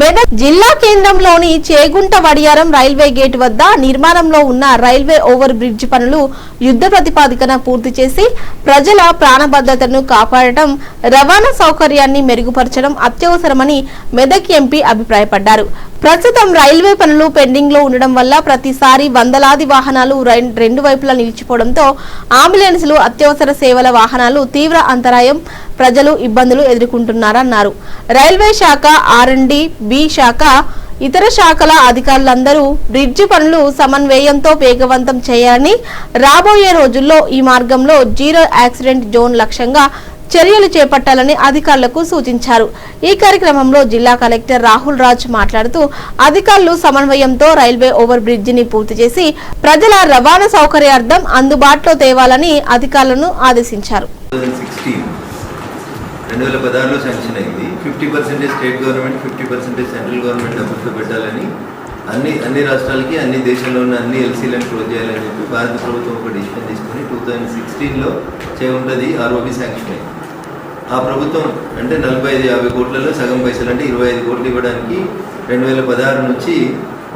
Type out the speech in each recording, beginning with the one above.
మెదక్ జిల్లా కేంద్రంలోని Chegunta Vadiyaram railway gate వద్ద నిర్మాణంలో ఉన్న రైల్వే ఓవర్ బ్రిడ్జ్ పనులు యుద్ధ ప్రతిపాదికన పూర్తి చేసి ప్రజల ప్రాణభద్రతను కాపాడటం రవాణా సౌకర్యాన్ని మెరుగుపరచడం అత్యవసరమని మెదక్ ఎంపీ అభిప్రాయపడ్డారు. ప్రస్తుతం రైల్వే పనులు పెండింగ్లో ఉండడం వల్ల ప్రతిసారి వందలాది వాహనాలు రెండు వైపులా నిలిచిపోవడంతో అంబులెన్సులు అత్యవసర సేవల వాహనాలు తీవ్ర అంతరాయం ప్రజలు ఇబ్బందులు ఎదుర్కొంటున్నారన్నారు. రైల్వే శాఖ ఆర్ అండ్ బి శాఖ ఇతర శాఖల అధికారులందరూ బ్రిడ్జి పనులు సమన్వయంతో వేగవంతం చేయాలని రాబోయే రోజుల్లో ఈ మార్గంలో జీరో యాక్సిడెంట్ జోన్ లక్ష్యంగా చర్యలు చేపట్టాలని అధికారులకు సూచించారు. ఈ కార్యక్రమంలో జిల్లా కలెక్టర్ రాహుల్ రాజ్ మాట్లాడుతూ అధికారులు సమన్వయంతో రైల్వే ఓవర్ బ్రిడ్జిని పూర్తి చేసి ప్రజల రవాణా సౌకర్యార్థం అందుబాటులో తేవాలని అధికారులను ఆదేశించారు. రెండు వేల పదహారులో శాంక్షన్ అయింది. Fifty percentage state government fifty percentage central government డబ్బులతో పెట్టాలని అన్ని అన్ని రాష్ట్రాలకి అన్ని దేశంలో ఉన్న అన్ని ఎల్సీలను క్లోజ్ చేయాలని చెప్పి భారత ప్రభుత్వం ఒక డిసిషన్ తీసుకొని టూ థౌజండ్ సిక్స్టీన్లో చేయుంటుంది ఆర్ఓబి శాంక్షన్ అయింది. ఆ ప్రభుత్వం అంటే నలభై ఐదు యాభై కోట్లలో సగం పైసలు అంటే ఇరవై ఐదు కోట్లు ఇవ్వడానికి రెండు వేల పదహారు నుంచి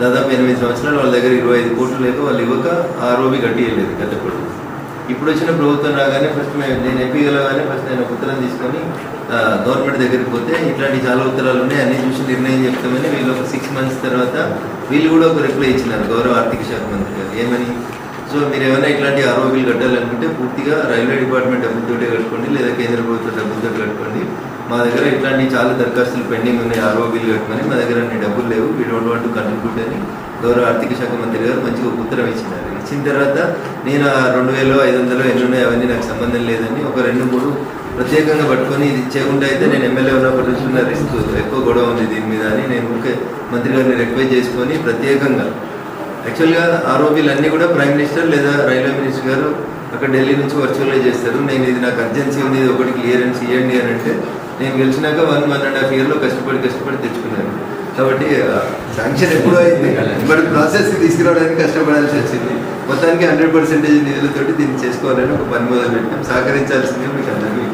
దాదాపు ఎనిమిది సంవత్సరాలు వాళ్ళ దగ్గర ఇరవై ఐదు కోట్లు లేక వాళ్ళు ఇవ్వక ఆర్ఓబి కట్టియలేదు గతప్పుడు ఇప్పుడు వచ్చిన ప్రభుత్వం రాగానే ఫస్ట్ మేము నేను ఎంపీగా కానీ ఫస్ట్ నేను ఉత్తరం తీసుకొని గవర్నమెంట్ దగ్గరికి పోతే ఇట్లాంటి చాలా ఉత్తరాలు ఉన్నాయి. అన్ని చూసి నిర్ణయం చెప్తామని వీళ్ళు ఒక సిక్స్ మంత్స్ తర్వాత వీళ్ళు కూడా ఒక రిప్లై ఇచ్చినారు గౌరవ ఆర్థిక శాఖ మంత్రి గారు. ఏమని? సో మీరు ఏమైనా ఇట్లాంటి ఆరోగ్యాలు కట్టాలనుకుంటే పూర్తిగా రైల్వే డిపార్ట్మెంట్ డబ్బులతోటే కట్టుకోండి లేదా కేంద్ర ప్రభుత్వ డబ్బులతో కట్టుకోండి. మా దగ్గర ఇట్లాంటి చాలా దరఖాస్తులు పెండింగ్ ఉన్నాయి ఆరోగ్యాలు కట్టుకొని. మా దగ్గర అన్ని డబ్బులు లేవు. వీ డోంట్ వాంట్ కంట్రిబ్యూట్ అని గౌరవ ఆర్థిక శాఖ మంత్రి గారు మంచిగా ఒక ఉత్తరం ఇచ్చినారు. ఇచ్చిన తర్వాత నేను ఆ రెండు వేలు ఐదు వందలు ఎన్ని ఉన్నాయి అవన్నీ నాకు సంబంధం లేదని ఒక రెండు మూడు ప్రత్యేకంగా పట్టుకొని ఇది చేయకుండా అయితే నేను ఎమ్మెల్యే ఉన్నప్పటి నుంచి ఉన్న రిస్క్ ఎక్కువ గొడవ ఉంది దీని మీద అని నేను ఊరికే మంత్రి గారిని రిక్వెస్ట్ చేసుకొని ప్రత్యేకంగా. యాక్చువల్గా ఆరోపీలు అన్నీ కూడా ప్రైమ్ మినిస్టర్ లేదా రైల్వే మినిస్టర్ గారు అక్కడ ఢిల్లీ నుంచి వర్చువల్గా చేస్తారు. నేను ఇది నాకు అర్జెన్సీ ఉంది ఇది ఒకటి క్లియరెన్స్ ఇవ్వండి అని అంటే నేను గెలిచినాక వన్ వన్ అండ్ హాఫ్ ఇయర్లో కష్టపడి కష్టపడి తెచ్చుకున్నాను. కాబట్టి శాంక్షన్ ఎప్పుడూ అయింది. బట్ ప్రాసెస్ తీసుకురావడానికి కష్టపడాల్సి వచ్చింది. మొత్తానికి హండ్రెడ్ పర్సెంటేజ్ నిధులతోటి దీన్ని చేసుకోవాలని ఒక పని మొదలు పెట్టాం. సహకరించాల్సిందే మీకు అందరికీ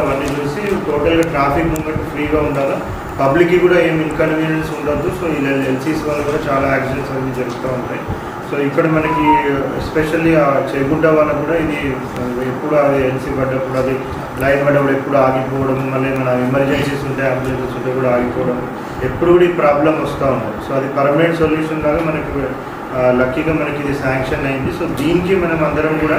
అవన్నీ చూసి టోటల్గా ట్రాఫిక్ మూమెంట్ ఫ్రీగా ఉండాలా? పబ్లిక్కి కూడా ఏం ఇన్కన్వీనియన్స్ ఉండదు సో ఈ ఎల్సీస్ వల్ల కూడా చాలా యాక్సిడెంట్స్ అవి జరుగుతూ ఉంటాయి. సో ఇక్కడ మనకి ఎస్పెషల్లీ ఆ చేగుడ్డ వల్ల కూడా ఇది ఎప్పుడు అది ఎల్సీ పడ్డప్పుడు అది లైన్ పడ్డప్పుడు ఎప్పుడు ఆగిపోవడం మళ్ళీ మన ఎమర్జెన్సీస్ ఉంటాయి అంబులెన్సెస్ ఉంటే కూడా ఆగిపోవడం ఎప్పుడు కూడా ఈ ప్రాబ్లం వస్తూ ఉంటుంది. సో అది పర్మనెంట్ సొల్యూషన్ లాగా మనకి లక్కీగా మనకి ఇది శాంక్షన్ అయింది. సో దీనికి మనం అందరం కూడా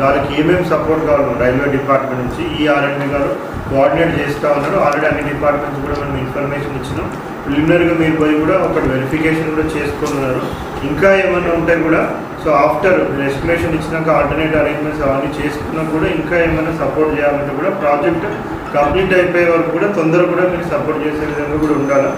దానికి ఏమేమి సపోర్ట్ కావాలి రైల్వే డిపార్ట్మెంట్ నుంచి ఈ ఆర్ఎండ్బి గారు కోఆర్డినేట్ చేస్తూ ఉన్నారు. ఆల్రెడీ అన్ని డిపార్ట్మెంట్స్ కూడా మనం ఇన్ఫర్మేషన్ ఇచ్చినాం. ప్రిలిమినరీగా మీరు పోయి కూడా ఒకటి వెరిఫికేషన్ కూడా చేసుకున్నారు ఇంకా ఏమైనా ఉంటే కూడా సో ఆఫ్టర్ ఎస్టిమేషన్ ఇచ్చినాక ఆల్టర్నేట్ అరేంజ్మెంట్స్ అవన్నీ చేసుకున్నా కూడా ఇంకా ఏమైనా సపోర్ట్ చేయాలంటే కూడా ప్రాజెక్ట్ కంప్లీట్ అయిపోయే వరకు కూడా తొందరగా కూడా మీరు సపోర్ట్ చేసే విధంగా కూడా ఉండాలి?